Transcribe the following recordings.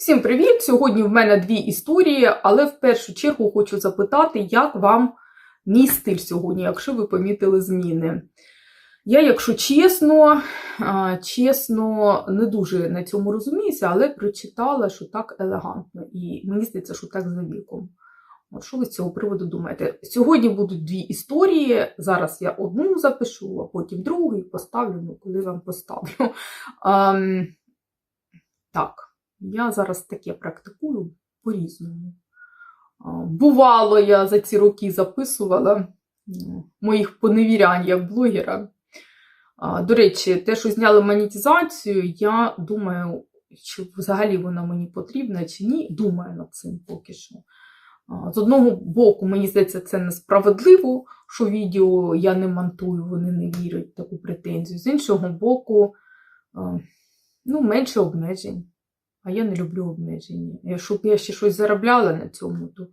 Всім привіт! Сьогодні в мене дві історії, але в першу чергу хочу запитати, як вам мій стиль сьогодні, якщо ви помітили зміни. Я, якщо чесно, чесно, не дуже на цьому розуміюся, але прочитала, що так елегантно, і мені здається, що так за віком. От що ви з цього приводу думаєте? Сьогодні будуть дві історії. Зараз я одну запишу, а потім другу і поставлю, ну, коли вам поставлю. Ам, так. Я зараз таке практикую по-різному. Бувало, я за ці роки записувала моїх поневірянь як блогера. До речі, те, що зняли монетизацію, я думаю, чи взагалі вона мені потрібна чи ні. Думаю над цим поки що. З одного боку, мені здається, це несправедливо, що відео я не монтую, вони не вірять в таку претензію. З іншого боку, ну, менше обмежень. А я не люблю обмеження. Якщо б я ще щось заробляла на цьому, то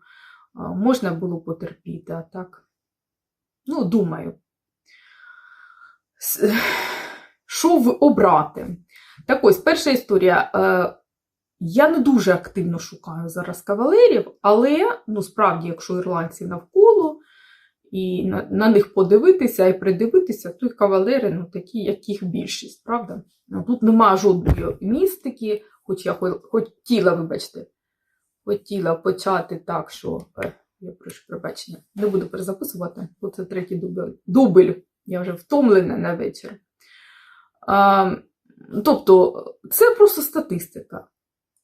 можна було потерпіти, а так. Ну, думаю. Що обрати? Так ось, перша історія. Е, Я не дуже активно шукаю зараз кавалерів, але ну, справді, якщо ірландці навколо, і на, на них подивитися і придивитися, то й кавалери ну, такі, їх більшість, правда? Ну, Тут немає жодної містики, хоч я хотіла, вибачте, хотіла почати так, що е, я прошу пробачення, не буду перезаписувати, бо це третій дубль. Дубль. Я вже втомлена на вечір. А, тобто, це просто статистика.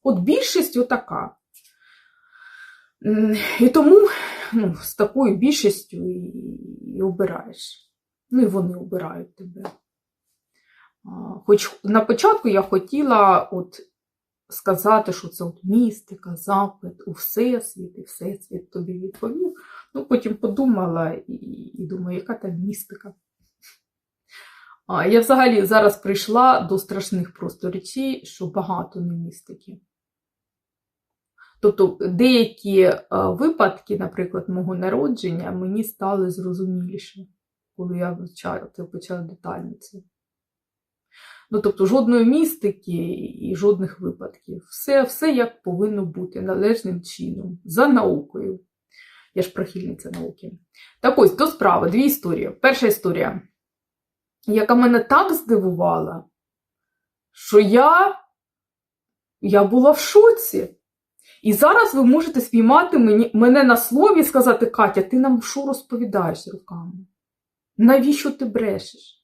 От більшість отака. І тому ну, з такою більшістю і, і обираєш. Ну і вони обирають тебе. А, Хоч на початку я хотіла от сказати, що це от містика, запит у всесвіт, і всесвіт тобі відповів. Ну, потім подумала і, і думаю, яка там містика. А, я взагалі зараз прийшла до страшних просто речей, що багато не містики. Тобто деякі е, випадки, наприклад, мого народження, мені стали зрозуміліше, коли я вивчала, почала детально це. Ну, тобто, жодної містики і жодних випадків. Все, все як повинно бути належним чином, за наукою. Я ж прихильниця науки. Так ось, до справи, дві історії. Перша історія, яка мене так здивувала, що я, я була в шоці. І зараз ви можете спіймати мені, мене на слові і сказати, Катя, ти нам що розповідаєш руками? Навіщо ти брешеш?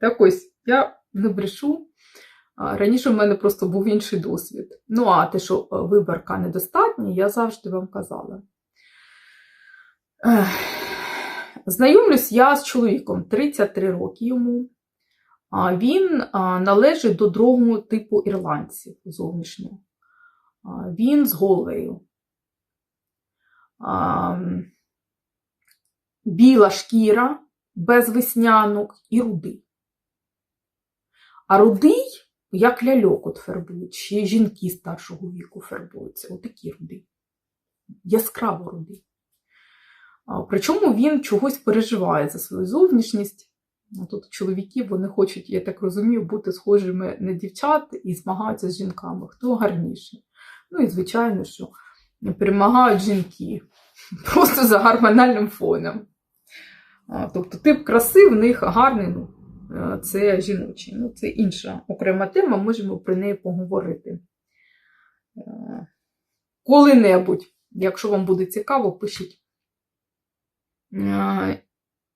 Так ось, я не брешу. Раніше в мене просто був інший досвід. Ну, а те, що е, виборка недостатня, я завжди вам казала. Знайомлюсь я з чоловіком 33 роки йому. Він належить до другого типу ірландців зовнішнього. Він з голею. Біла шкіра, без веснянок і рудий. А рудий, як ляльок от фарбують, ще жінки старшого віку фарбуються. Отакі рудий. Яскраво рудий. Причому він чогось переживає за свою зовнішність. Тут чоловіки вони хочуть, я так розумію, бути схожими на дівчат і змагаються з жінками, хто гарніший. Ну і, звичайно, що перемагають жінки просто за гормональним фоном. Тобто тип краси в них гарний, ну, це жіночий. Ну, це інша окрема тема, можемо про неї поговорити. Е, Коли-небудь, якщо вам буде цікаво, пишіть. Е,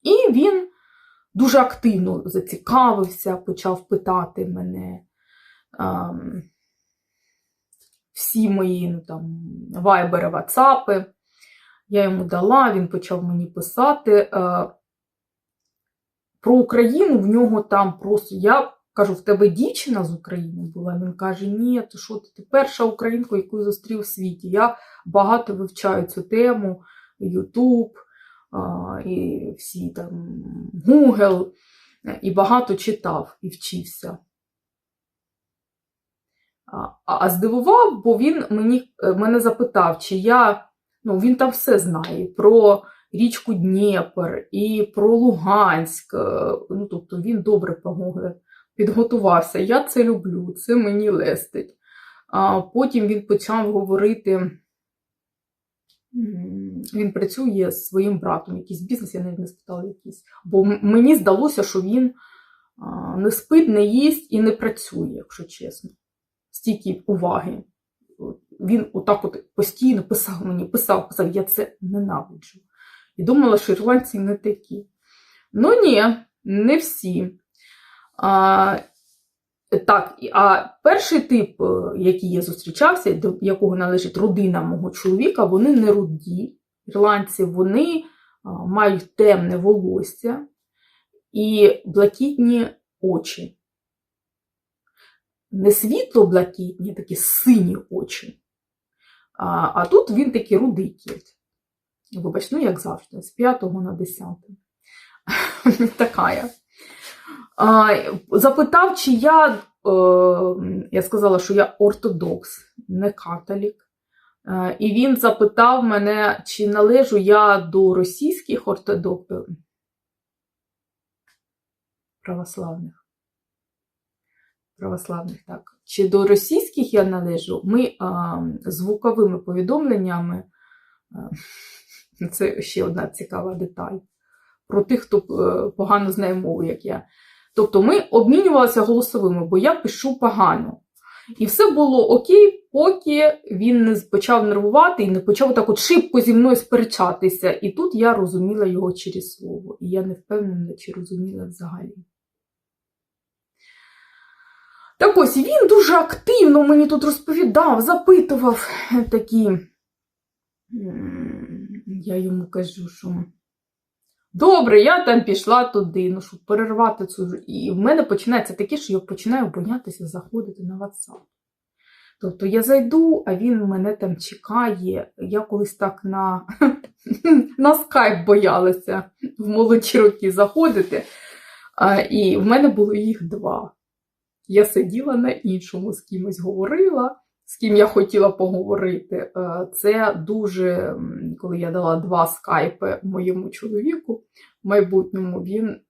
І він дуже активно зацікавився, почав питати мене ем, всі мої ну, там, вайбери, ватсапи. Я йому дала, він почав мені писати. Про Україну в нього там просто. Я кажу, в тебе дівчина з України була. Він каже: Ні, то що ти, ти перша українка, яку зустрів у світі. Я багато вивчаю цю тему, Ютуб, і всі там Google, і багато читав і вчився. А, а здивував, бо він мені, е, мене запитав, чи я. Ну, він там все знає про річку Дніпр і про Луганськ. е, Ну, тобто він добре підготувався. Я це люблю, це мені лестить. А потім він почав говорити. Він працює з своїм братом, якийсь бізнес, я навіть не спитала якийсь. Бо мені здалося, що він не спить, не їсть і не працює, якщо чесно. Стільки уваги. Він отак от постійно писав мені, писав, писав, я це ненавиджу. І думала, що ірландці не такі. Ну ні, не всі. А, так, а перший тип, е, який я зустрічався, до якого належить родина мого чоловіка, вони не руді. Ірландці вони мають темне волосся і блакитні очі. Не світло-блакитні, такі сині очі. А, а тут він такий рудий кіт. Вибач, ну як завжди, з 5 на 10. Така я. Запитав, чи я, е, я сказала, що я ортодокс, не католік. Е, і він запитав мене, чи належу я до російських ортодоксів православних. Православних, так. Чи до російських я належу? Ми а, звуковими повідомленнями, а, це ще одна цікава деталь, про тих, хто е, погано знає мову, як я. Тобто ми обмінювалися голосовими, бо я пишу погано. І все було окей, поки він не почав нервувати і не почав так от шибко зі мною сперечатися. І тут я розуміла його через слово. І я не впевнена, чи розуміла взагалі. Так ось він дуже активно мені тут розповідав, запитував такі. Я йому кажу, що добре, я там пішла туди, ну щоб перервати цю. І в мене починається таке, що я починаю боятися заходити на WhatsApp. Тобто я зайду, а він мене там чекає. Я колись так на, на скайп боялася в молоді роки заходити. А, і в мене було їх два. Я сиділа на іншому, з кимось говорила, з ким я хотіла поговорити. Е, Це дуже, коли я дала два скайпи моєму чоловіку в майбутньому, він,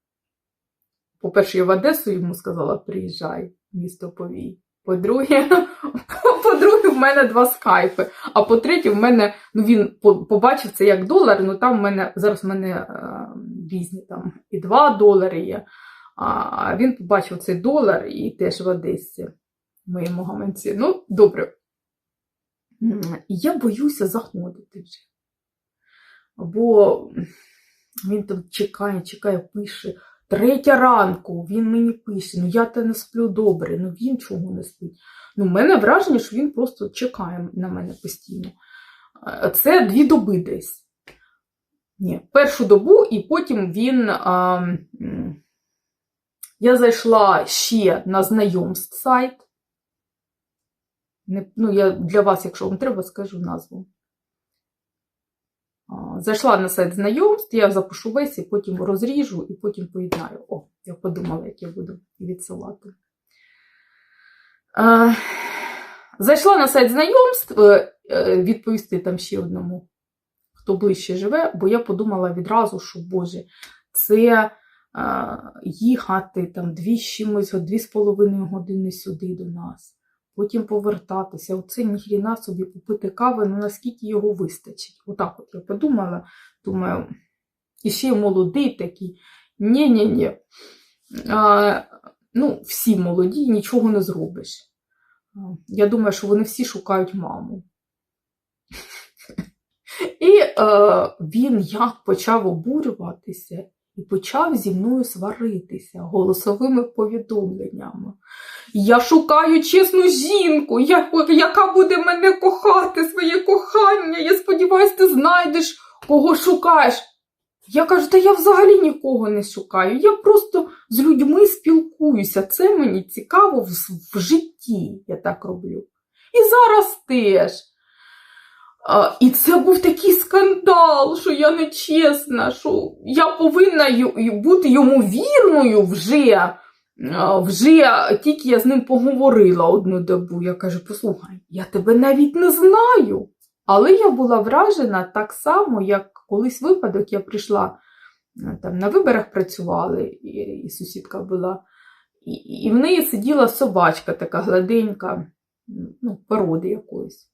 по-перше, я в Одесу йому сказала, приїжджай, місто повій. По-друге, по-друге, в мене два скайпи. А по-третє, в мене ну він побачив це як долар. Ну там в мене зараз в мене е, різні там і 2 долари є. А він побачив цей долар і теж в Одесі, в моєму гаманці. Ну, добре. Я боюся заходити вже. Бо він там чекає, чекає, пише. Третя ранку він мені пише, ну я те не сплю добре, ну він чого не спить. Ну, в мене враження, що він просто чекає на мене постійно. Е, Це дві доби десь. Ні, першу добу, і потім він. А, я зайшла ще на знайомств сайт. Не, ну, я для вас, якщо вам треба, скажу назву. Зайшла на сайт знайомств, я запишу весь і потім розріжу, і потім поєднаю. О, я подумала, як я буду відсилати. Зайшла на сайт знайомств, е, е, відповісти там ще одному, хто ближче живе, бо я подумала відразу, що Боже, це їхати там дві з чимось, дві з половиною години сюди до нас, потім повертатися. Оце ніхріна собі купити кави, ну наскільки його вистачить. Отак от я подумала, думаю, і ще молодий такий. Ні-ні-ні. Ну, всі молоді, нічого не зробиш. Я думаю, що вони всі шукають маму. І е, він як почав обурюватися і почав зі мною сваритися голосовими повідомленнями. Я шукаю чесну жінку, яка буде мене кохати, своє кохання. Я сподіваюся, ти знайдеш, кого шукаєш. Я кажу, та я взагалі нікого не шукаю. Я просто з людьми спілкуюся. Це мені цікаво в, в житті. Я так роблю. І зараз теж. І це був такий скандал, що я нечесна, що я повинна бути йому вірною вже. Вже тільки я з ним поговорила одну добу. Я кажу: послухай, я тебе навіть не знаю. Але я була вражена так само, як колись випадок, я прийшла там на виборах працювали, і, і сусідка була. І, і в неї сиділа собачка така гладенька, ну, породи якоїсь,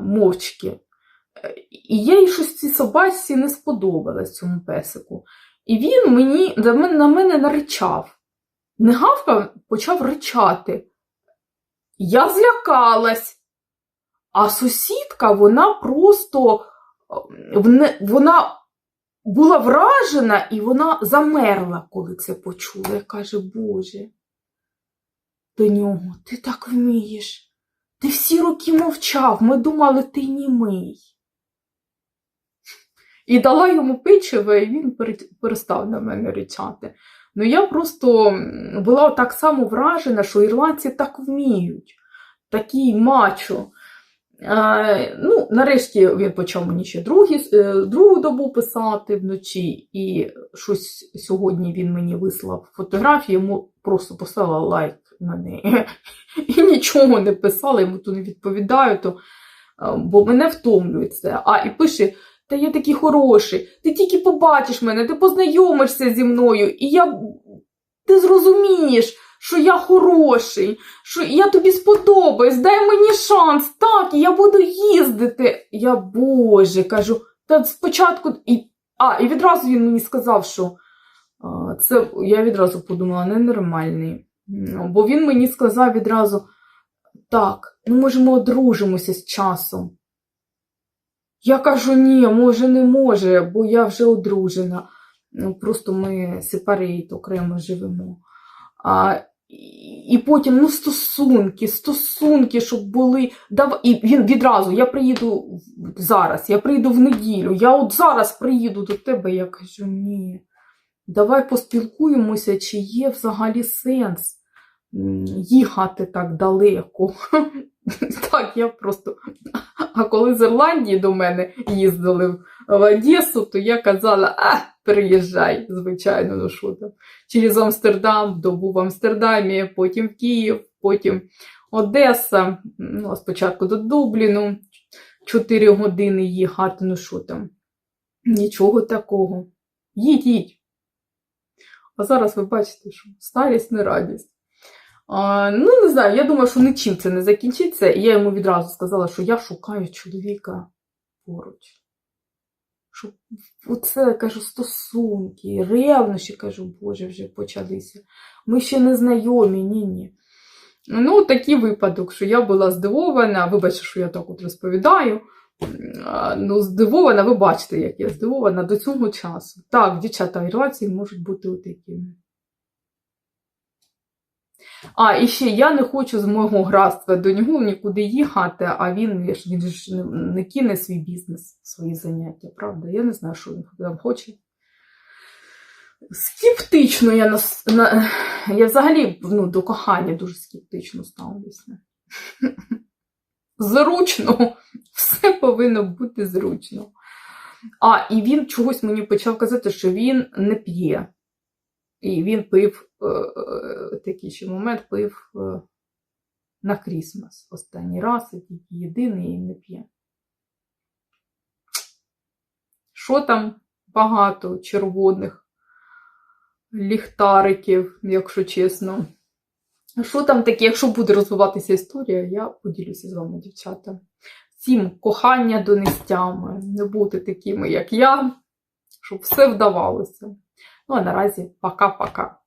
мовчки. І я їй щось цій собачці не сподобалось цьому песику. І він мені, на мене, наричав. Не гавкав, почав ричати. Я злякалась. А сусідка, вона просто е, вона була вражена і вона замерла, коли це почула. І каже, Боже, до нього, ти так вмієш. Ти всі роки мовчав, ми думали, ти німий. І дала йому печиво, і він перестав на мене ричати. Ну я просто була так само вражена, що ірландці так вміють, такий мачо. Е, ну, нарешті він почав мені ще другі, е, другу добу писати вночі, і щось сьогодні він мені вислав фотографію, йому просто поставила лайк на неї. І нічого не писала, йому то не відповідаю, то, е, бо мене втомлює це. А і пише: Та я такий хороший, ти тільки побачиш мене, ти познайомишся зі мною, і я ти зрозумієш, що я хороший, що я тобі сподобаюсь, дай мені шанс, так, я буду їздити. Я Боже, кажу, та спочатку. І, а, і відразу він мені сказав, що це я відразу подумала, ненормальний. М, Бо він мені сказав відразу: так, ну може ми одружимося з часом. Я кажу, ні, може, не може, бо я вже одружена. Ну, просто ми сепарейт окремо живемо. А, і- потім ну, стосунки, стосунки, щоб були. Дав... І він відразу, я приїду зараз, я приїду в неділю, я от зараз приїду до тебе. Я кажу, ні, давай поспілкуємося, чи є взагалі сенс їхати так далеко. Так, я просто. А коли з Ірландії до мене їздили в Одесу, то я казала, а, переїжджай, звичайно, ну що там. Через Амстердам, добу в Амстердамі, потім в Київ, потім Одеса, ну, спочатку до Дубліну, 4 години їхати, ну що там. Нічого такого. Їдь. А зараз ви бачите, що старість не радість. Ну, не знаю, я думаю, що нічим це не закінчиться. І я йому відразу сказала, що я шукаю чоловіка поруч. Що оце, кажу, стосунки, ревнощі, кажу, Боже, вже почалися. Ми ще не знайомі, ні-ні. Ну, такий випадок, що я була здивована, вибачте, що я так от розповідаю. Ну, здивована, ви бачите, як я здивована до цього часу. Так, дівчата ірландці можуть бути отакими. А, і ще я не хочу з мого графства до нього нікуди їхати, а він, він ж- він ж не- не кине свій бізнес, свої заняття, правда? Я не знаю, що він там хоче. Скептично я нас, на, я взагалі ну, до кохання дуже скептично ставлюся. Зручно, все повинно бути зручно. А, і він чогось мені почав казати, що він не п'є. І він пив е, е, такий ще момент пив е, на Крісмас. Останній раз, і тільки єдиний і не п'є. Що там багато червоних ліхтариків, якщо чесно. Що там таке, якщо буде розвиватися історія, я поділюся з вами, дівчата. Всім кохання донестями, не бути такими, як я, щоб все вдавалося. Ну а наразі пока-пока.